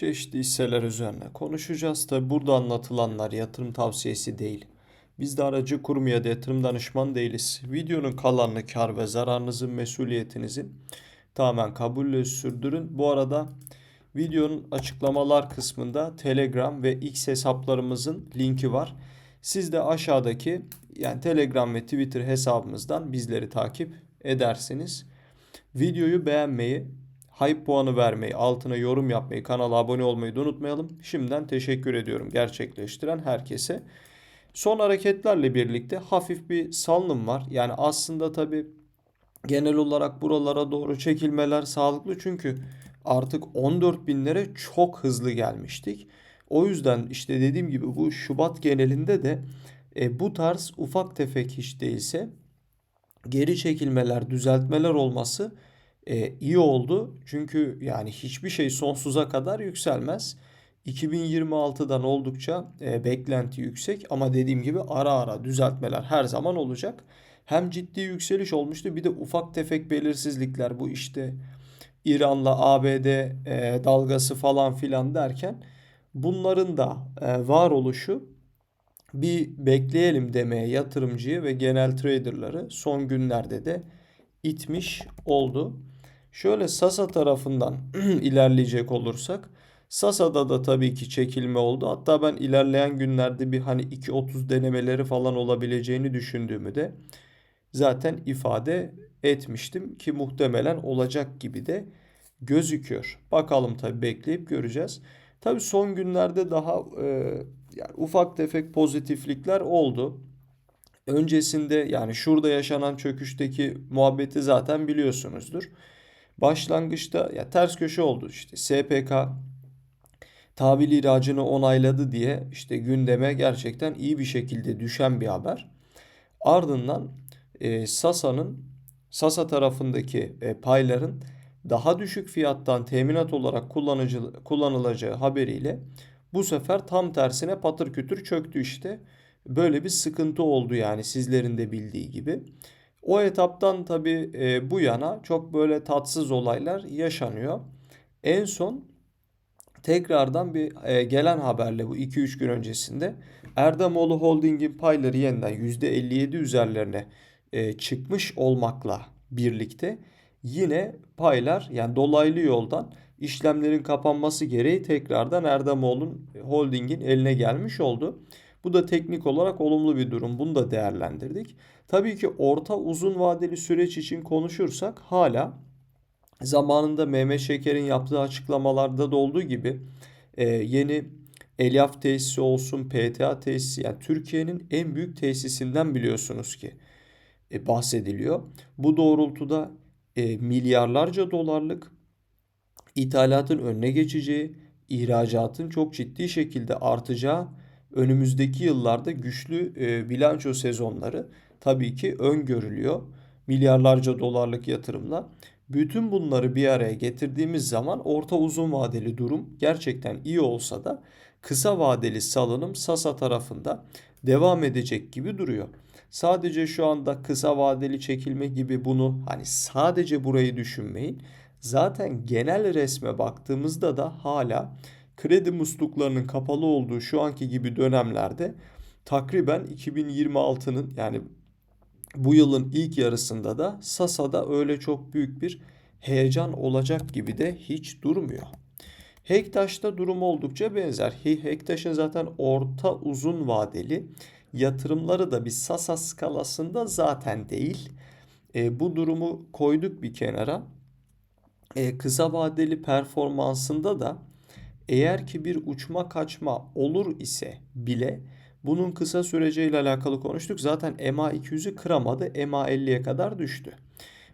Çeşitli hisseler üzerine konuşacağız. Tabi burada anlatılanlar yatırım tavsiyesi değil. Biz de aracı kurum ya da yatırım danışman değiliz. Videonun kalanını kar ve zararınızın mesuliyetinizi tamamen kabulle sürdürün. Bu arada videonun açıklamalar kısmında Telegram ve X hesaplarımızın linki var. Siz de aşağıdaki yani Telegram ve Twitter hesabımızdan bizleri takip edersiniz. Videoyu beğenmeyi, hype puanı vermeyi, altına yorum yapmayı, kanala abone olmayı da unutmayalım. Şimdiden teşekkür ediyorum gerçekleştiren herkese. Son hareketlerle birlikte hafif bir salınım var. Yani aslında tabii genel olarak buralara doğru çekilmeler sağlıklı çünkü artık 14 binlere çok hızlı gelmiştik. O yüzden işte dediğim gibi bu Şubat genelinde de e, bu tarz ufak tefek hiç değilse geri çekilmeler, düzeltmeler olması e, iyi oldu. Çünkü yani hiçbir şey sonsuza kadar yükselmez. 2026'dan oldukça e, beklenti yüksek ama dediğim gibi ara ara düzeltmeler her zaman olacak. Hem ciddi yükseliş olmuştu bir de ufak tefek belirsizlikler bu işte İran'la ABD e, dalgası falan filan derken bunların da e, varoluşu bir bekleyelim demeye yatırımcıyı ve genel traderları son günlerde de itmiş oldu. Şöyle Sasa tarafından ilerleyecek olursak Sasa'da da tabii ki çekilme oldu. Hatta ben ilerleyen günlerde bir hani 2.30 denemeleri falan olabileceğini düşündüğümü de zaten ifade etmiştim ki muhtemelen olacak gibi de gözüküyor. Bakalım tabii bekleyip göreceğiz. Tabii son günlerde daha e, yani ufak tefek pozitiflikler oldu. Öncesinde yani şurada yaşanan çöküşteki muhabbeti zaten biliyorsunuzdur. Başlangıçta ya ters köşe oldu işte SPK tahvil ihracını onayladı diye işte gündeme gerçekten iyi bir şekilde düşen bir haber. Ardından e, Sasa'nın Sasa tarafındaki e, payların daha düşük fiyattan teminat olarak kullanıcı, kullanılacağı haberiyle bu sefer tam tersine patır kütür çöktü işte. Böyle bir sıkıntı oldu yani sizlerin de bildiği gibi. O etaptan tabii e, bu yana çok böyle tatsız olaylar yaşanıyor. En son tekrardan bir e, gelen haberle bu 2-3 gün öncesinde Erdemoğlu Holding'in payları yeniden %57 üzerlerine e, çıkmış olmakla birlikte yine paylar yani dolaylı yoldan işlemlerin kapanması gereği tekrardan Erdemoğlu'nun Holding'in eline gelmiş oldu. Bu da teknik olarak olumlu bir durum. Bunu da değerlendirdik. Tabii ki orta uzun vadeli süreç için konuşursak hala zamanında Mehmet Şeker'in yaptığı açıklamalarda da olduğu gibi e, yeni Elyaf tesisi olsun, PTA tesisi yani Türkiye'nin en büyük tesisinden biliyorsunuz ki e, bahsediliyor. Bu doğrultuda e, milyarlarca dolarlık ithalatın önüne geçeceği, ihracatın çok ciddi şekilde artacağı önümüzdeki yıllarda güçlü e, bilanço sezonları tabii ki öngörülüyor. Milyarlarca dolarlık yatırımla. Bütün bunları bir araya getirdiğimiz zaman orta uzun vadeli durum gerçekten iyi olsa da kısa vadeli salınım Sasa tarafında devam edecek gibi duruyor. Sadece şu anda kısa vadeli çekilme gibi bunu hani sadece burayı düşünmeyin. Zaten genel resme baktığımızda da hala kredi musluklarının kapalı olduğu şu anki gibi dönemlerde takriben 2026'nın yani bu yılın ilk yarısında da Sasa'da öyle çok büyük bir heyecan olacak gibi de hiç durmuyor. Hektaş'ta durum oldukça benzer. Hektaş'ın zaten orta uzun vadeli yatırımları da bir Sasa skalasında zaten değil. E, bu durumu koyduk bir kenara. E, kısa vadeli performansında da eğer ki bir uçma kaçma olur ise bile bunun kısa süreceğiyle alakalı konuştuk. Zaten EMA 200'ü kıramadı. EMA 50'ye kadar düştü.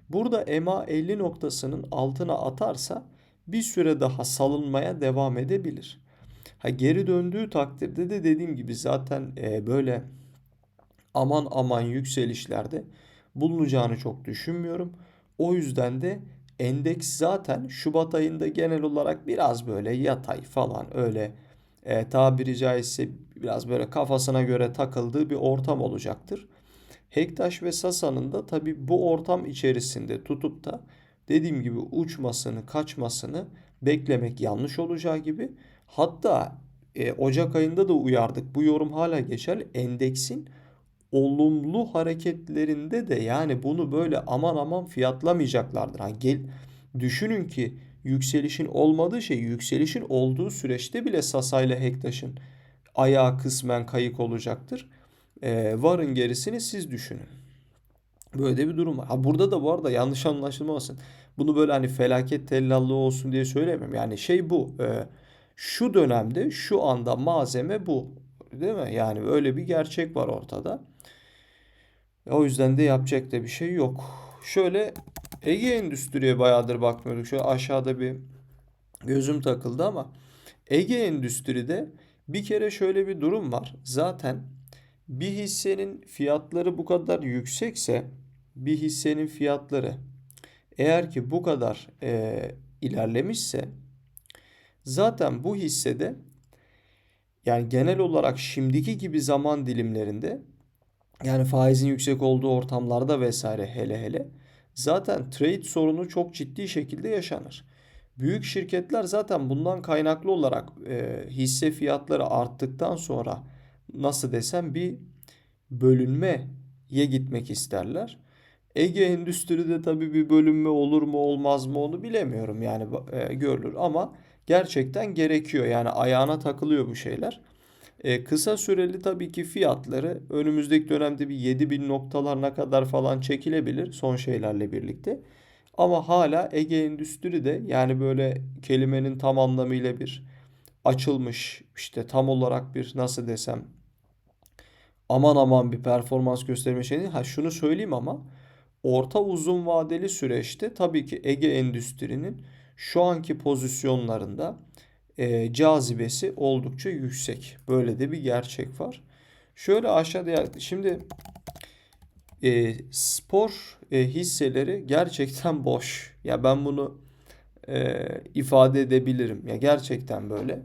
Burada EMA 50 noktasının altına atarsa bir süre daha salınmaya devam edebilir. Ha geri döndüğü takdirde de dediğim gibi zaten e, böyle aman aman yükselişlerde bulunacağını çok düşünmüyorum. O yüzden de endeks zaten Şubat ayında genel olarak biraz böyle yatay falan öyle e, tabiri caizse biraz böyle kafasına göre takıldığı bir ortam olacaktır. Hektaş ve Sasa'nın da tabi bu ortam içerisinde tutup da dediğim gibi uçmasını, kaçmasını beklemek yanlış olacağı gibi hatta e, Ocak ayında da uyardık. Bu yorum hala geçerli. Endeksin olumlu hareketlerinde de yani bunu böyle aman aman fiyatlamayacaklardır. Ha, gel, düşünün ki yükselişin olmadığı şey yükselişin olduğu süreçte bile Sasa ile Hektaş'ın ayağı kısmen kayık olacaktır. Ee, varın gerisini siz düşünün. Böyle bir durum var. Ha burada da bu arada yanlış anlaşılmasın. Bunu böyle hani felaket tellallığı olsun diye söylemiyorum. Yani şey bu. E, şu dönemde şu anda malzeme bu. Değil mi? Yani öyle bir gerçek var ortada. O yüzden de yapacak da bir şey yok. Şöyle Ege Endüstri'ye bayağıdır bakmıyorduk. Şöyle aşağıda bir gözüm takıldı ama Ege Endüstri'de bir kere şöyle bir durum var. Zaten bir hissenin fiyatları bu kadar yüksekse bir hissenin fiyatları eğer ki bu kadar e, ilerlemişse zaten bu hissede yani genel olarak şimdiki gibi zaman dilimlerinde yani faizin yüksek olduğu ortamlarda vesaire hele hele zaten trade sorunu çok ciddi şekilde yaşanır. Büyük şirketler zaten bundan kaynaklı olarak e, hisse fiyatları arttıktan sonra nasıl desem bir bölünmeye gitmek isterler. Ege Endüstri'de tabii bir bölünme olur mu olmaz mı onu bilemiyorum yani e, görülür ama gerçekten gerekiyor yani ayağına takılıyor bu şeyler. E, kısa süreli tabii ki fiyatları önümüzdeki dönemde bir 7000 noktalarına kadar falan çekilebilir son şeylerle birlikte. Ama hala Ege Endüstri'de yani böyle kelimenin tam anlamıyla bir açılmış işte tam olarak bir nasıl desem aman aman bir performans gösterme şey değil. Ha şunu söyleyeyim ama orta uzun vadeli süreçte tabii ki Ege Endüstri'nin şu anki pozisyonlarında e, cazibesi oldukça yüksek. Böyle de bir gerçek var. Şöyle aşağıda şimdi e, spor e, hisseleri gerçekten boş. Ya ben bunu e, ifade edebilirim. Ya gerçekten böyle.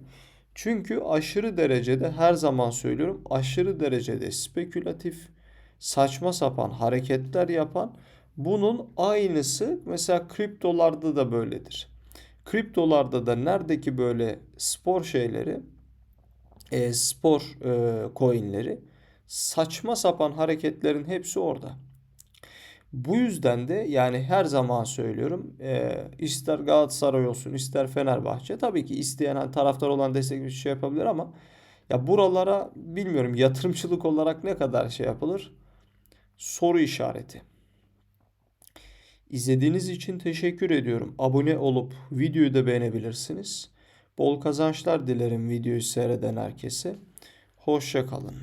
Çünkü aşırı derecede her zaman söylüyorum aşırı derecede spekülatif saçma sapan hareketler yapan bunun aynısı mesela kriptolarda da böyledir. Kriptolarda da neredeki böyle spor şeyleri e, spor e, coinleri saçma sapan hareketlerin hepsi orada. Bu yüzden de yani her zaman söylüyorum e, ister Galatasaray olsun ister Fenerbahçe tabii ki isteyen hani taraftar olan destek bir şey yapabilir ama ya buralara bilmiyorum yatırımcılık olarak ne kadar şey yapılır soru işareti. İzlediğiniz için teşekkür ediyorum. Abone olup videoyu da beğenebilirsiniz. Bol kazançlar dilerim videoyu seyreden herkese. Hoşça kalın.